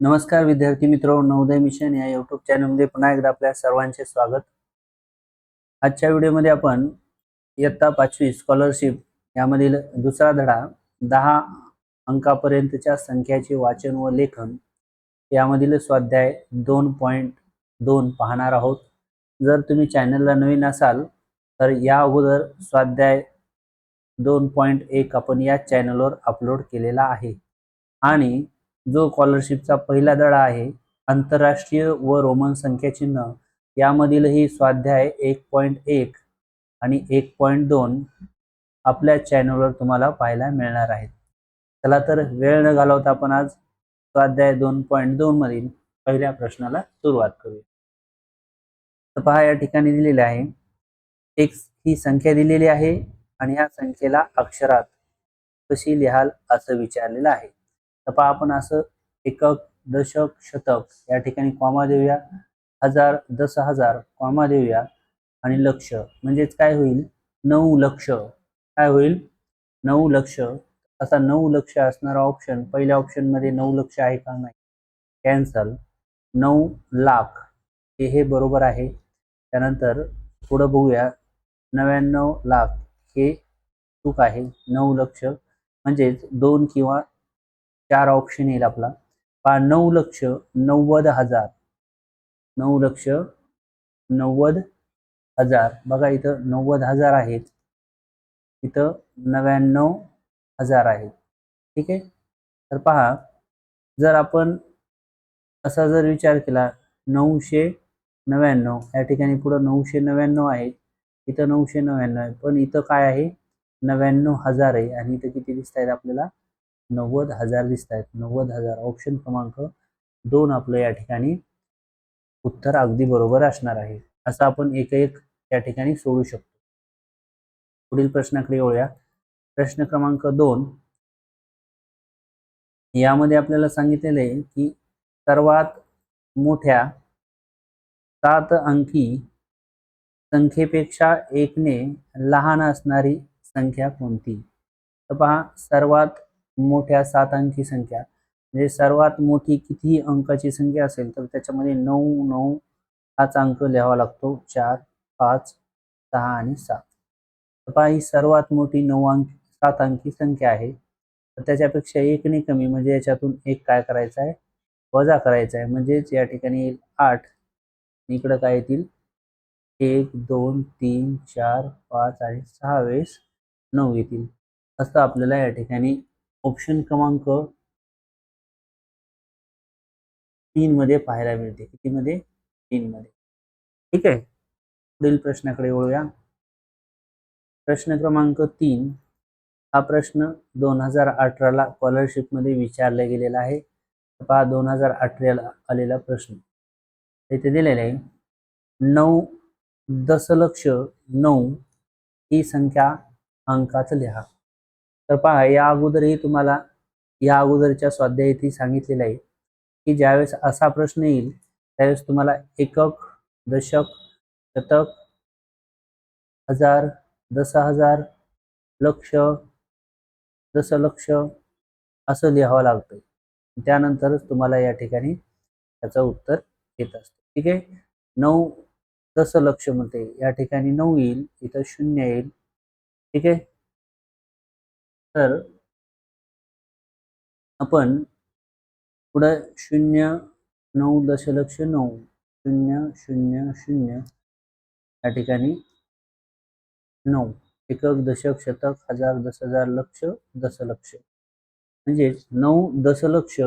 नमस्कार विद्यार्थी मित्र नवोदय मिशन या युट्यूब चॅनलमध्ये पुन्हा एकदा आपल्या सर्वांचे स्वागत. आजच्या व्हिडिओमध्ये आपण इयत्ता पाचवी स्कॉलरशिप यामधील दुसरा धडा दहा अंकापर्यंतच्या संख्याचे वाचन व लेखन यामधील स्वाध्याय दोन पॉईंट दोन पाहणार आहोत. जर तुम्ही चॅनलला नवीन असाल तर या अगोदर स्वाध्याय दोन पॉईंट एक आपण या चॅनलवर अपलोड केलेला आहे. आणि जो स्कॉलरशिपचा पहिला धडा आहे आंतरराष्ट्रीय व रोमन संख्या चिन्ह यामधीलही स्वाध्याय एक पॉईंट एक आणि एक पॉईंट दोन आपल्या चॅनलवर तुम्हाला पाहायला मिळणार आहेत. चला तर वेळ न घालवता आपण आज स्वाध्याय दोन पॉईंट दोन मधील पहिल्या प्रश्नाला सुरुवात करूया. तर पहा या ठिकाणी दिलेले आहे एक ही संख्या दिलेली आहे आणि या संख्येला अक्षरात कशी लिहाल असं विचारलेलं आहे. तर पहा आपण असं एकक दशक शतक या ठिकाणी कॉमा देऊया. हजार दस हजार कॉमा देऊया. आणि लक्ष म्हणजेच काय होईल? नऊ लक्ष. काय होईल? नऊ लक्ष. असा नऊ लक्ष असणारा ऑप्शन पहिल्या ऑप्शनमध्ये नऊ लक्ष आहे का नाही? कॅन्सल नऊ लाख. हे हे बरोबर आहे. त्यानंतर पुढं बघूया. नव्याण्णव लाख. हे चूक आहे. नऊ लक्ष. म्हणजेच दोन किंवा चार ऑप्शन येईल आपला. पहा नऊ लक्ष नव्वद हजार. नऊ लक्ष नव्वद हजार. बघा इथं नव्वद हजार आहेत. इथं नव्याण्णव हजार आहेत. ठीक आहे? तर पहा जर आपण असा जर विचार केला नऊशे नव्याण्णव. या ठिकाणी पुढं नऊशे नव्याण्णव आहे. इथं नऊशे नव्याण्णव आहे. पण इथं काय आहे? नव्याण्णव हजार आहे. आणि इथं किती दिसत आहेत आपल्याला? नव्वद हजार दिसत आहेत नव्वद हजार ऑप्शन क्रमांक दोन आपलं या ठिकाणी उत्तर अगदी बरोबर असणार आहे. असं आपण एक एक या ठिकाणी सोडू शकतो. पुढील प्रश्नाकडे येऊया. प्रश्न क्रमांक दोन. यामध्ये आपल्याला सांगितलेलं आहे की सर्वात मोठ्या सात अंकी संख्येपेक्षा एकने लहान असणारी संख्या कोणती? तर पहा सर्वात मोठ्या सात अंकी संख्या. म्हणजे सर्वात मोठी कितीही अंकाची संख्या असेल तर त्याच्यामध्ये नऊ नऊ हाच अंक लिहावा लागतो. चार पाच सहा आणि सात. पहा ही सर्वात मोठी नऊ अंक सात अंकी संख्या आहे. तर त्याच्यापेक्षा एकने कमी म्हणजे याच्यातून एक काय करायचं आहे? वजा करायचा आहे. म्हणजेच या ठिकाणी येईल आठ. इकडं काय येतील? एक दोन तीन चार पाच आणि सहा वेळेस नऊ येतील. असं आपल्याला या ठिकाणी ऑप्शन क्रमांक तीन मध्ये पाहायला मिळते. किती मध्ये? तीन मध्ये. ठीक आहे? पुढील प्रश्नाकडे वळूया. प्रश्न क्रमांक तीन. हा प्रश्न दोन हजार अठराला स्कॉलरशिपमध्ये विचारला गेलेला आहे. पहा दोन हजार अठराला आलेला प्रश्न. इथे दिलेला आहे नऊ दशलक्ष नऊ ही संख्या अंकात लिहा. तर पहा या अगोदरही तुम्हाला या अगोदरच्या स्वाध्यायातही सांगितलेलं आहे की ज्यावेळेस असा प्रश्न येईल त्यावेळेस तुम्हाला एकक दशक शतक हजार दस हजार लक्ष दशलक्ष असं लिहावं लागतं त्यानंतरच तुम्हाला या ठिकाणी त्याचं उत्तर येत असतं. ठीक आहे? नऊ दशलक्ष म्हणते. या ठिकाणी नऊ येईल इथं शून्य येईल. ठीक आहे? तर आपण पुढं शून्य नऊ दशलक्ष नऊ शून्य शून्य शून्य या ठिकाणी नऊ. एकक दशक शतक हजार दस हजार लक्ष दशलक्ष. म्हणजेच नऊ दशलक्ष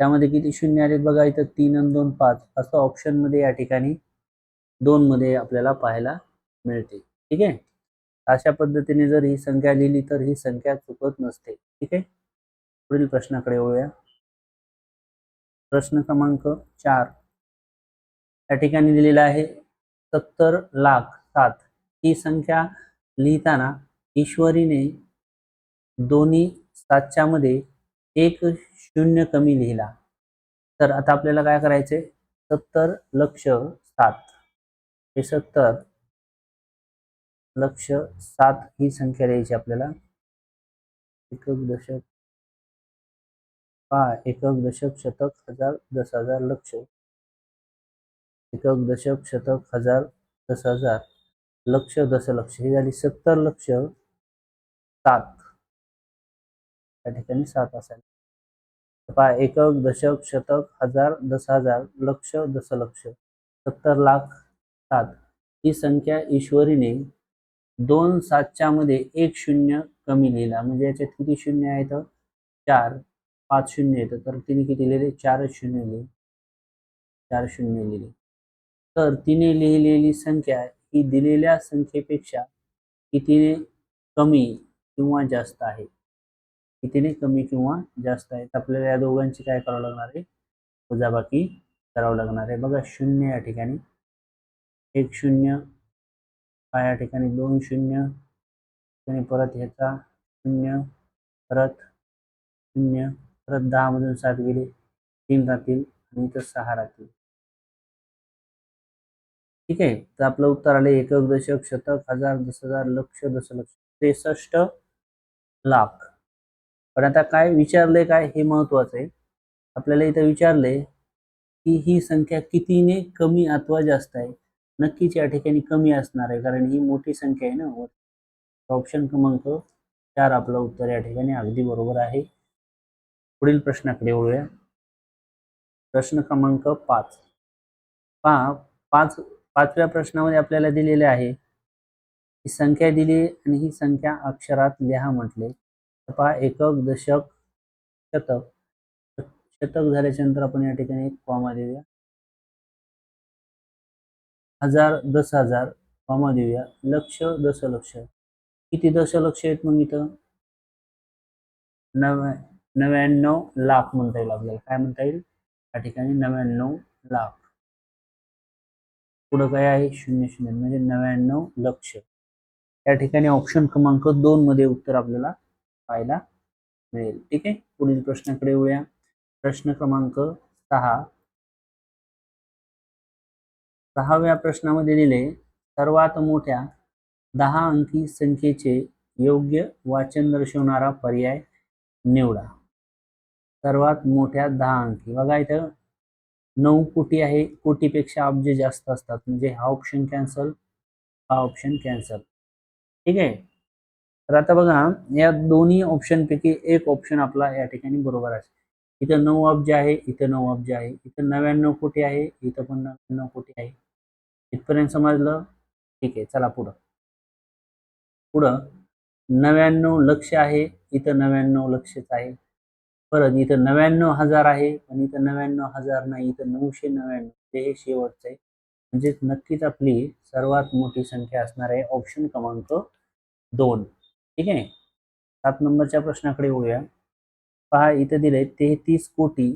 त्यामध्ये किती शून्य आले बघा इथं तीन आणि दोन पाच. असं ऑप्शनमध्ये या ठिकाणी दोन मध्ये आपल्याला पाहायला मिळते. ठीक आहे? अशा पद्धतीने जर ही संख्या लिहिली तर ही संख्या चुकत नसते. ठीक आहे? पुढील प्रश्नाकडे वळूया. प्रश्न क्रमांक चार. या ठिकाणी दिलेला आहे सत्तर लाख सात. ही संख्या लिहिताना ईश्वरीने दोन्ही सातच्या मध्ये एक शून्य कमी लिहिला. तर आता आपल्याला काय करायचंय? सत्तर लक्ष सात. हे सत्तर लक्ष सात ही संख्या द्यायची आपल्याला. एकक दशक पहा एकक दशक शतक हजार दस हजार लक्ष. एकक दशक शतक हजार दस हजार लक्ष दशलक्ष ही झाली सत्तर लक्ष सात. त्या ठिकाणी सात असायला. पहा एकक दशक शतक हजार दस हजार लक्ष दशलक्ष सत्तर लाख सात. ही संख्या ईश्वरीने दोन सातच्या मध्ये एक शून्य कमी लिहिला. म्हणजे याच्यात किती शून्य आहेत? चार पाच शून्य येतं. तर तिने किती लिहिले? चार शून्य लिहिले. चार शून्य लिहिले. तर तिने लिहिलेली संख्या ही दिलेल्या संख्येपेक्षा कितीने कमी किंवा जास्त आहे? कितीने कमी किंवा जास्त आहे? आपल्याला या दोघांची काय करावं लागणार आहे? वजाबाकी करावं लागणार आहे. बघा शून्य या ठिकाणी. एक शून्य या ठिकाणी दोन शून्य आणि परत ह्याचा शून्य परत शून्य परत दहामधून सात गेले तीन राहतील आणि इथं सहा राहतील. ठीक आहे तर आपलं उत्तर आले एकक दशक शतक हजार दस हजार लक्ष दशलक्ष त्रेसष्ट लाख. पण आता काय विचारले काय हे महत्वाचं आहे. आपल्याला इथं विचारले की ही संख्या कितीने कमी अथवा जास्त आहे. नक्कीच या ठिकाणी कमी असणार आहे कारण ही मोठी संख्या आहे ना. ऑप्शन क्रमांक चार आपलं उत्तर या ठिकाणी अगदी बरोबर आहे. पुढील प्रश्नाकडे वळूया. प्रश्न क्रमांक पाच. पहा पाच पाचव्या प्रश्नामध्ये आपल्याला दिलेले आहे. ही संख्या दिली आणि ही संख्या अक्षरात लिहा म्हटले. तर पहा एकक दशक शतक. शतक झाल्याच्यानंतर आपण या ठिकाणी एक कॉमा देऊया. हजार दस हजार कॉमा देऊया. लक्ष दशलक्ष. किती दशलक्ष आहेत मग इथं? नव्या नव्याण्णव लाख म्हणता येईल आपल्याला. काय म्हणता येईल? या ठिकाणी नव्याण्णव लाख. पुढं काय आहे? शून्य शून्य. म्हणजे नव्याण्णव लक्ष. या ठिकाणी ऑप्शन क्रमांक दोन मध्ये उत्तर आपल्याला पाहायला मिळेल. ठीक आहे? पुढील प्रश्नाकडे येऊया प्रश्न क्रमांक सहा. सहाव्या प्रश्नामध्ये दिले सर्वात मोठ्या दहा अंकी संख्येचे योग्य वाचन दर्शवणारा पर्याय निवडा. सर्वात मोठ्या दहा अंकी. बघा इथं नऊ कोटी आहे कोटीपेक्षा अब्ज जास्त असतात. म्हणजे हा ऑप्शन कॅन्सल हा ऑप्शन कॅन्सल ठीक आहे? तर आता बघा या दोन्ही ऑप्शनपैकी एक ऑप्शन आपला या ठिकाणी बरोबर आहे. इथं नऊ अब्ज आहे इथं नऊ अब्ज आहे. इथं नव्याण्णव कोटी आहे इथं पण नव्याण्णव कोटी आहे. इथपर्यंत समजलं? ठीक आहे चला पुढं. पुढं नव्याण्णव लक्ष आहे इथं नव्याण्णव लक्षच आहे. परत इथं नव्याण्णव हजार आहे पण इथं नव्याण्णव हजार नाही इथं नऊशे नव्याण्णव. ते हे शेवटचं आहे. म्हणजे नक्कीच आपली सर्वात मोठी संख्या असणार आहे ऑप्शन क्रमांक दोन. ठीक आहे? सात नंबरच्या प्रश्नाकडे येऊया पहा इथं दिले तेहतीस कोटी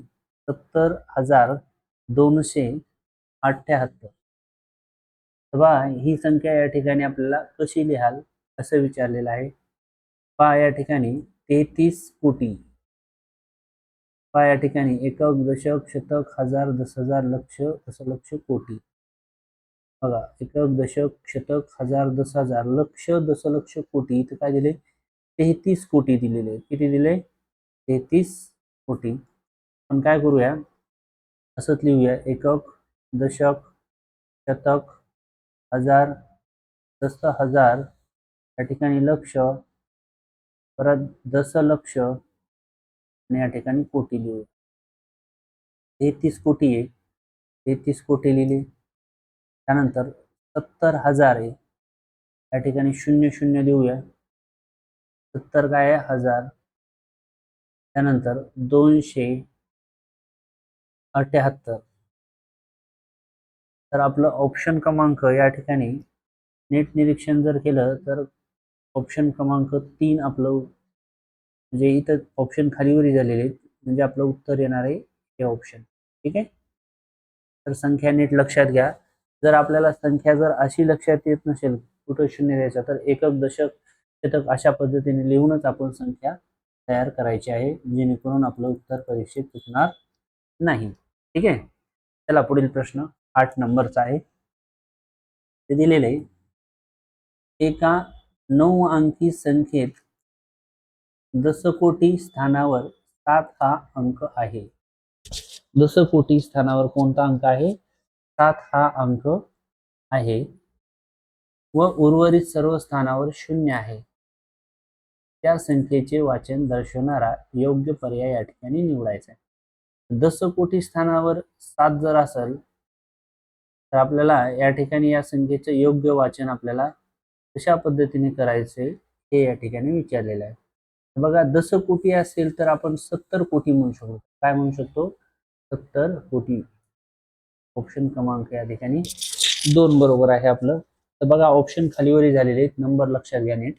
सत्तर हजार दोनशे अठ्ठ्याहत्तर पहा ही संख्या या ठिकाणी आपल्याला कशी लिहाल? असं विचारलेलं आहे. पहा या ठिकाणी तेहतीस कोटी. पहा या ठिकाणी एकक दशक शतक हजार दस हजार लक्ष दशलक्ष कोटी. बघा एकक दशक शतक हजार दस हजार लक्ष दशलक्ष कोटी. इथं काय दिले तेहतीस कोटी दिलेले किती दिले तेहतीस कोटी. आपण काय करूया? असंच लिहूया. एकक दशक शतक हजार दस हजार या ठिकाणी लक्ष परत दशलक्ष आणि या ठिकाणी कोटी लिहू. तेहतीस कोटी आहे. तेहतीस कोटी लिहिली. त्यानंतर सत्तर हजार आहे. या ठिकाणी शून्य शून्य देऊया सत्तर काय आहे? हजार. त्यानंतर दोनशे अठ्याहत्तर. तर आपलं ऑप्शन क्रमांक या ठिकाणी नेट निरीक्षण जर केलं तर ऑप्शन क्रमांक तीन आपलं म्हणजे इथं ऑप्शन खालीवरी झालेले आहेत. म्हणजे आपलं उत्तर येणार आहे हे ऑप्शन ठीक आहे? तर संख्या नीट लक्षात घ्या. जर आपल्याला संख्या जर अशी लक्षात येत नसेल कुठं शून्य द्यायचं तर एकक दशक शतक अशा पद्धतीने लिहूनच आपण संख्या तयार करायची आहे जेणेकरून आपलं उत्तर परीक्षेत चुकणार नाही. ठीक आहे? चला पुढील प्रश्न. आठ नंबरचा आहे. ते दिलेले एका नऊ अंकी संख्येत दसकोटी स्थानावर सात हा अंक आहे. दसकोटी स्थानावर कोणता अंक आहे? सात हा अंक आहे. व उर्वरित सर्व स्थानावर शून्य आहे. त्या संख्येचे वाचन दर्शवणारा योग्य पर्याय या ठिकाणी निवडायचा आहे. दशकोटी स्थानावर सात जर असेल तर आपल्याला या ठिकाणी या संख्येचं योग्य वाचन आपल्याला कशा पद्धतीने करायचे हे या ठिकाणी विचारलेलं आहे. बघा दस कोटी असेल तर आपण सत्तर कोटी म्हणू शकतो. काय म्हणू शकतो? सत्तर कोटी. ऑप्शन क्रमांक या ठिकाणी दोन बरोबर आहे आपलं. तर बघा ऑप्शन खालीवरही झालेले आहेत. नंबर लक्षात घ्या नीट.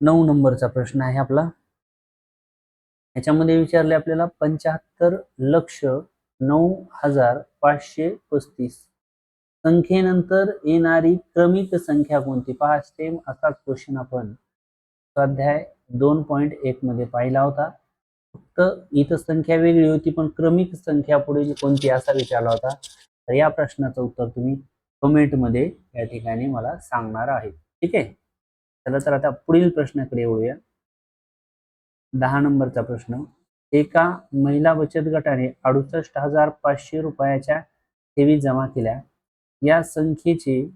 नऊ नंबरचा प्रश्न आहे आपला. याच्यामध्ये विचारले आपल्याला पंच्याहत्तर लक्ष नऊ हजार पाचशे पस्तीस. संख्येनंतर येणारी क्रमिक संख्या कोणती? पहा सेम असाच क्वेश्चन आपण स्वाध्याय दोन पॉईंट एक मध्ये पाहिला होता. फक्त इथं संख्या वेगळी होती पण क्रमिक संख्या पुढे कोणती असा विचारला होता. तर या प्रश्नाचं उत्तर तुम्ही कमेंटमध्ये या ठिकाणी मला सांगणार आहे. ठीक आहे? चला तर आता पुढील प्रश्नाकडे येऊया दहा नंबरचा प्रश्न. एका महिला बचत गटाने अडुसष्ट हजार पाचशे रुपयाच्या ठेवी जमा केल्या. या संख्येचे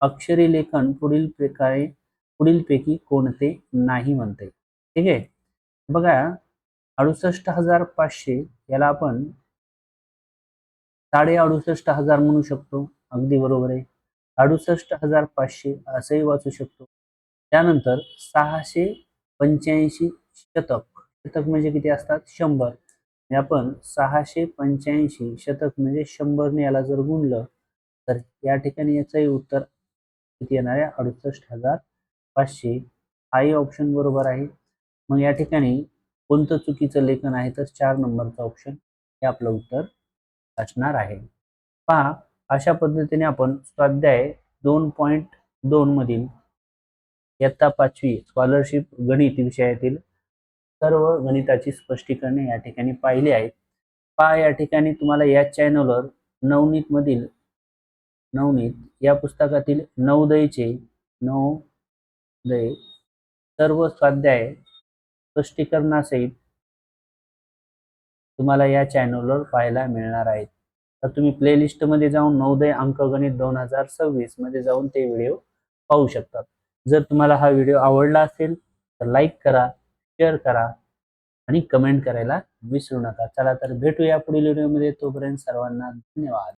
अक्षरी लेखन पुढील प्रकारे पुढीलपैकी कोणते नाही म्हणते. ठीक आहे? बघा अडुसष्ट हजार पाचशे याला आपण साडे अडुसष्ट हजार म्हणू शकतो. अगदी बरोबर आहे. अडुसष्ट हजार पाचशे असंही वाचू शकतो. त्यानंतर सहाशे पंच्याऐंशी शतक शतक म्हणजे किती असतात? शंभर. आपण सहाशे पंच्याऐंशी शतक म्हणजे शंभरने याला जर गुणलं तर या ठिकाणी याचंही उत्तर किती येणार आहे? अडुसष्ट हजार पाचशे. हाही ऑप्शन बरोबर आहे. मग या ठिकाणी कोणतं चुकीचं लेखन आहे? तर चार नंबरचं ऑप्शन हे आपलं उत्तर असणार आहे. पहा अशा पद्धतीने आपण स्वाध्याय दोन पॉईंट दोन मधील इयत्ता पाचवी स्कॉलरशिप गणित विषयातील सर्व गणिताची स्पष्टीकरणे या ठिकाणी पाहिली आहेत. पहा या ठिकाणी तुम्हाला या चॅनलवर नवनीत मधील नवनीत या पुस्तकातील नवदयचे दय सर्व स्वाध्याय स्पष्टीकरणासहित तुम्हाला या चॅनलवर पाहायला मिळणार आहेत. तर तुम्ही प्लेलिस्टमध्ये जाऊन नवोदय अंकगणित दोन हजार सव्वीसमध्ये जाऊन ते व्हिडिओ पाहू शकतात. जर तुम्हाला हा व्हिडिओ आवडला असेल तर लाईक करा. शेअर करा आणि कमेंट करायला विसरू नका. चला तर भेटूया पुढील व्हिडिओमध्ये. तोपर्यंत सर्वांना धन्यवाद.